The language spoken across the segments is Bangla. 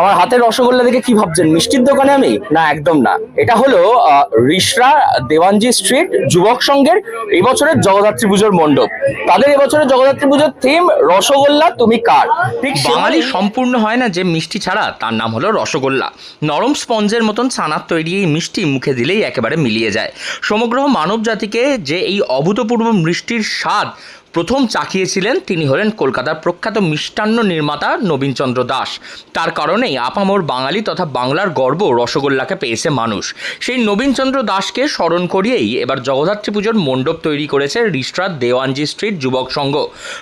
আমার হাতের রসগোল্লা দেখে কি ভাবছেন? মিষ্টির দোকানে আমি? না একদম না। এটা হলো রিসরা দেওয়ানজি স্ট্রিট যুবক সংঘের এবছরের জগদ্ধাত্রী পুজোর মণ্ডপ। তাদের এবছরের জগদ্ধাত্রী পুজোর থিম রসগোল্লা তুমি কার? ঠিক বাঙালি সম্পূর্ণ হয় না যে মিষ্টি ছাড়া তার নাম হলো রসগোল্লা। নরম স্পঞ্জের মতন ছানার তৈরি এই মিষ্টি মুখে দিলেই একেবারে মিলিয়ে যায়। সমগ্র মানব জাতিকে যে এই অভূতপূর্ব মিষ্টির স্বাদ প্রথম চাখিয়েছিলেন তিনি হলেন কলকাতার প্রখ্যাত মিষ্টান্ন নির্মাতা নবীনচন্দ্র দাস। তার কারণেই আপামোর বাঙালি তথা বাংলার গর্ব রসগোল্লাকে পেয়েছে মানুষ। সেই নবীনচন্দ্র দাসকে স্মরণ করিয়েই এবার জগদ্ধাত্রী পুজোর মণ্ডপ তৈরি করেছে রিস্ট্রার দেওয়ানজি স্ট্রিট যুবক সংঘ।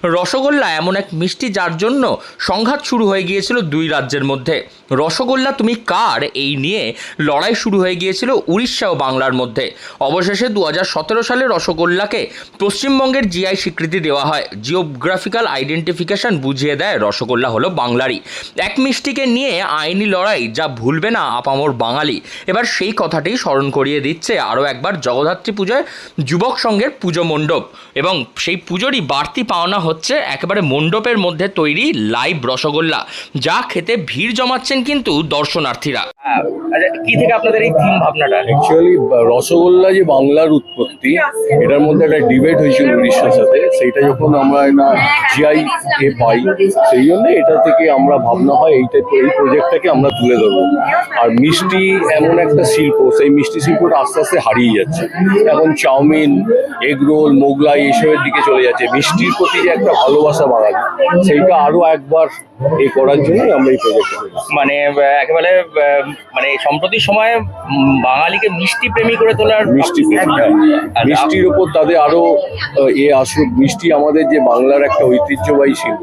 রসগোল্লা এমন এক মিষ্টি যার জন্য সংঘাত শুরু হয়ে গিয়েছিল দুই রাজ্যের মধ্যে। রসগোল্লা তুমি কার? এই নিয়ে লড়াই শুরু হয়ে গিয়েছিল উড়িষ্যা ও বাংলার মধ্যে। অবশেষে দু হাজার সতেরো সালে রসগোল্লাকে পশ্চিমবঙ্গের জিআই স্বীকৃতি দেওয়া হয়। জিওগ্রাফিক্যাল আইডেন্টিফিকেশন বুঝিয়ে দেয় রসগোল্লা হলো বাংলারই এক মিষ্টিকে নিয়ে আইনি লড়াই যা ভুলবে না আপামর বাঙালি। এবার সেই কথাটি স্মরণ করিয়ে দিচ্ছে আরও একবার জগদ্ধাত্রী পুজোয় যুবক সংঘের পুজো মণ্ডপ। এবং সেই পুজোরই বাড়তি পাওনা হচ্ছে একেবারে মণ্ডপের মধ্যে তৈরি লাইভ রসগোল্লা যা খেতে ভিড় জমাচ্ছেন কিন্তু দর্শনার্থীরা। আচ্ছা কি থেকে আপনাদের এই থিম ভাবনাটা? অ্যাকচুয়ালি রসগোল্লা যে বাংলার উৎপত্তি এটার মধ্যে একটা ডিবেট হয়েছিল উড়িষ্যার সাথে সেইটা যখন আমরা একটা জিআই এ পাই, সেই জন্য এটা থেকে আমরা ভাবনা হয় এইটা, এই প্রজেক্টটাকে আমরা তুলে ধরবো। আর মিষ্টি এমন একটা শিল্প, সেই মিষ্টি শিল্পটা আস্তে আস্তে হারিয়ে যাচ্ছে। এখন চাউমিন, এগ রোল, মোগলাই এসবের দিকে চলে যাচ্ছে। মিষ্টির প্রতি যে একটা ভালোবাসা বাঙালি সেইটা আরও একবার এই করার জন্যই আমরা এই প্রজেক্টটা মানে একেবারে মানে সম্প্রতি সময়ে বাঙালিকে মিষ্টি প্রেমী করে তোলার মিষ্টি। হ্যাঁ। মিষ্টির উপর তাদের আরও এ আসুক। মিষ্টি আমাদের যে বাংলার একটা ঐতিহ্যবাহী শিল্প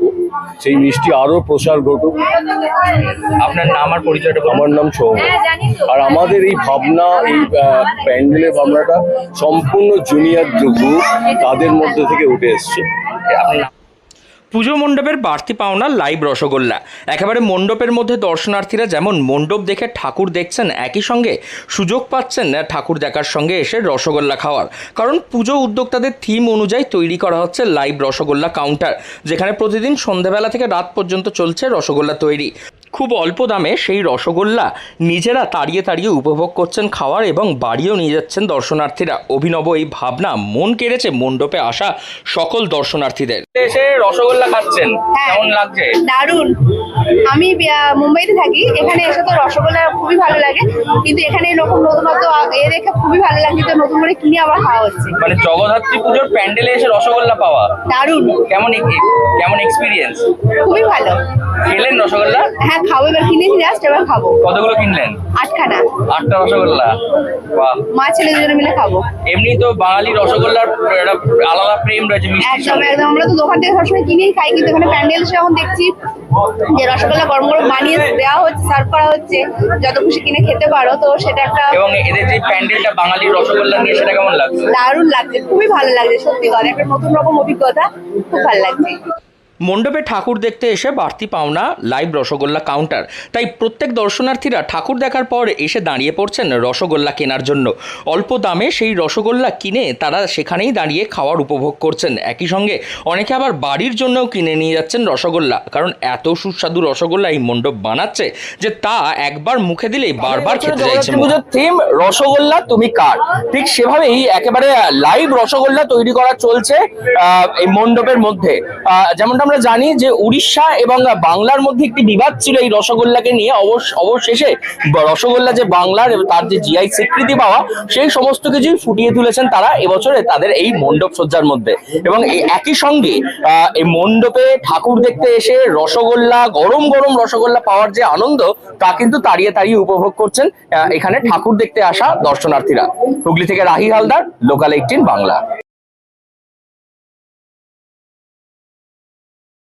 সেই মিষ্টি আরও প্রসার ঘটুক। আপনার নাম আর পরিচয়টা আমার নাম সৌম আর আমাদের এই ভাবনা এই প্যান্ডেলের ভাবনাটা সম্পূর্ণ জুনিয়র গ্রুপ তাদের মধ্যে থেকে উঠে এসছে। আপনার পুজো মণ্ডপের বাড়তি পাওনা লাইভ রসগোল্লা। একেবারে মণ্ডপের মধ্যে দর্শনার্থীরা যেমন মণ্ডপ দেখে ঠাকুর দেখছেন, একই সঙ্গে সুযোগ পাচ্ছেন ঠাকুর দেখার সঙ্গে এসে রসগোল্লা খাওয়ার। কারণ পুজো উদ্যোক্তাদের থিম অনুযায়ী তৈরি করা হচ্ছে লাইভ রসগোল্লা কাউন্টার, যেখানে প্রতিদিন সন্ধ্যাবেলা থেকে রাত পর্যন্ত চলছে রসগোল্লা তৈরি। খুব অল্প দামে সেই রসগোল্লা নিজেরা তাড়িয়ে তাড়িয়ে উপভোগ করছেন খাওয়ার এবং বাড়িও নিয়ে যাচ্ছেন দর্শনার্থীরা। অভিনব এই ভাবনা মন কেড়েছে মণ্ডপে আসা সকল দর্শনার্থীদের। এসে রসগোল্লা খাচ্ছেন। হ্যাঁ। কেমন লাগছে? দারুণ। আমি মুম্বাইতে থাকি। এখানে এসে তো রসগোল্লা খুবই ভালো লাগে। কিন্তু এখানে এরকম নতুনত্ব এ দেখে খুবই ভালো লাগছে তো নতুন করে কিনে আবার খাওয়া হচ্ছে। মানে জগদ্ধাত্রী পুজোর প্যান্ডেলে এসে রসগোল্লা পাওয়া। দারুণ। কেমন কেমন এক্সপিরিয়েন্স খুবই ভালো। খেলেন রসগোল্লা? হ্যাঁ খাব। এবার কিনেছি জাস্ট এবার খাব। কতগুলো কিনলেন? আটখানা। আটটা রসগোল্লা। বাহ। মা ছেলে দুজনে মিলে খাব। এমনি তো বাঙালি রসগোল্লার আলাদা প্রেম রয়েছে একদম একদম। আমরা তো দোকান থেকে সবসময় কিনেই খাই কিন্তু এখানে প্যান্ডেল এসে যখন দেখছি যে রসগোল্লা গরম গরম বানিয়ে দেওয়া হচ্ছে সার্ভ করা হচ্ছে যত খুশি কিনে খেতে পারো তো সেটা একটা এবং এদের যে প্যান্ডেলটা বাঙালি রসগোল্লা নিয়ে সেটা কেমন লাগছে? দারুণ লাগছে খুবই ভালো লাগছে সত্যি কথা একটা নতুন রকম অভিজ্ঞতা খুব ভালো লাগছে। মণ্ডপে ঠাকুর দেখতে এসে বাড়তি পাওনা লাইভ রসগোল্লা কাউন্টার তাই প্রত্যেক দর্শনার্থীরা ঠাকুর দেখার পর এসে দাঁড়িয়ে পড়ছেন রসগোল্লা কেনার জন্য। অল্প দামে সেই রসগোল্লা কিনে তারা সেখানেই দাঁড়িয়ে খাওয়ার উপভোগ করছেন। একই সঙ্গে অনেকে আবার বাড়ির জন্যও কিনে নিয়ে যাচ্ছেন রসগোল্লা। কারণ এত সুস্বাদু রসগোল্লা এই মণ্ডপ বানাচ্ছে যে তা একবার মুখে দিলেই বারবার খেতে চাইছে পুজোর থিম রসগোল্লা তুমি কার? ঠিক সেভাবেই একেবারে লাইভ রসগোল্লা তৈরি করা চলছে এই মণ্ডপের মধ্যে। আহ, যেমনটা আমরা জানি যে উড়িষ্যা এবং বাংলার মধ্যে একটি বিবাদ ছিল এই রসগোল্লাকে নিয়ে। অবশেষে রসগোল্লা যে বাংলার তার যে জিআই স্বীকৃতি পাওয়া, সেই সমস্ত কিছুই ফুটিয়ে তুলেছেন তারা এবছরে তাদের এই মণ্ডপ সজ্জার মধ্যে। এবং একই সঙ্গে এই মণ্ডপে ঠাকুর দেখতে এসে রসগোল্লা, গরম গরম রসগোল্লা পাওয়ার যে আনন্দ, তা কিন্তু তাড়িয়ে তাড়িয়ে উপভোগ করছেন এখানে ঠাকুর দেখতে আসা দর্শনার্থীরা। হুগলি থেকে রাহি হালদার লোকাল এইটিন বাংলা।